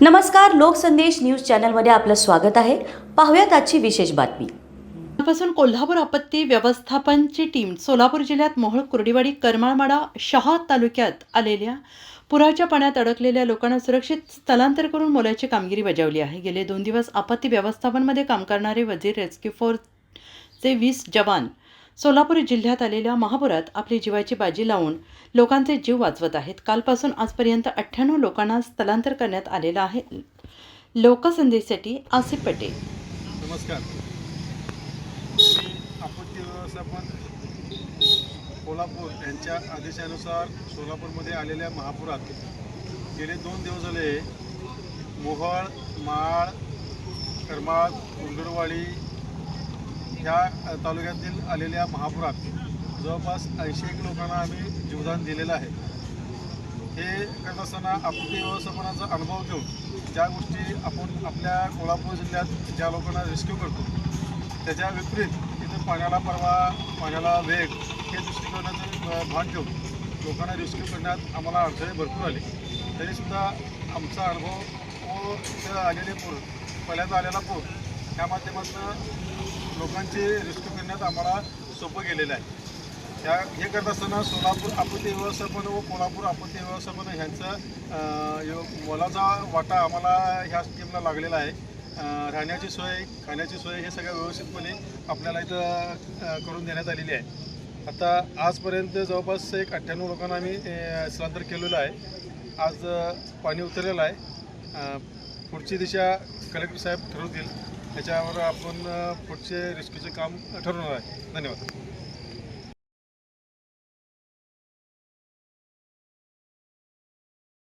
नमस्कार लोकसंदेश न्यूज चॅनलमध्ये आपलं स्वागत आहे. पाहूयात आजची विशेष बातमी. पासून कोल्हापूर आपत्ती व्यवस्थापनची टीम सोलापूर जिल्ह्यात मोहोळ कुर्डीवाडी करमाळमाडा शहा तालुक्यात आलेल्या पुराच्या पाण्यात अडकलेल्या लोकांना सुरक्षित स्थलांतर करून मोलाची कामगिरी बजावली आहे. गेले दोन दिवस आपत्ती व्यवस्थापनमध्ये काम करणारे वजीर रेस्क्यू फोर्सचे वीस जवान सोलापूर जिल्ह्यात आलेल्या महापुरात आपली जीवाची बाजी लावून लोकांचे जीव वाचवत आहेत. कालपासून आजपर्यंत अठ्ठ्याण्णव लोकांना स्थलांतर करण्यात आलेलं आहे. लोकसंदेशसाठी आसिफ पटेल. नमस्कार. मी आपत्ती व्यवस्थापन कोल्हापूर यांच्या आदेशानुसार सोलापूरमध्ये आलेल्या महापुरात गेले दोन दिवस झाले मोहळ माळ करमाळ कुंडुरवाडी ह्या तालुक्यातील आलेल्या महापुरात जवळपास ऐंशी एक लोकांना आम्ही जीवदान दिलेलं आहे. हे करत असताना आपत्ती व्यवस्थापनाचा अनुभव घेऊन ज्या गोष्टी आपण आपल्या कोल्हापूर जिल्ह्यात ज्या लोकांना रेस्क्यू करतो त्याच्या विपरीत तिथे पाण्याला परवा पाण्याला वेग हे दृष्टिकोनाचं भान ठेवून लोकांना रेस्क्यू करण्यात आम्हाला अडथळे भरपूर आले. तरीसुद्धा आमचा अनुभव व तिथं आलेले पूर पहिल्यांदा आलेला पूर त्या माध्यमातून लोकांचे रेस्क्यू करण्यात आम्हाला सोपं गेलेलं आहे. त्या हे करत असताना सोलापूर आपत्ती व्यवस्थापन व कोल्हापूर आपत्ती व्यवस्थापन ह्यांचा यो- मोलाचा वाटा आम्हाला ह्या स्कीमला लागलेला आहे. राहण्याची सोय खाण्याची सोय हे सगळं व्यवस्थितपणे आपल्याला इथं करून देण्यात आलेली आहे. आता आजपर्यंत जवळपास एक अठ्ठ्याण्णव लोकांना आम्ही स्थलांतर केलेलं आहे. आज पाणी उतरलेलं आहे. पुढची दिशा कलेक्टर साहेब ठरवतील. त्याच्यावर आपण पुढचे रेस्क्यूचे काम ठरवणार आहे. धन्यवाद.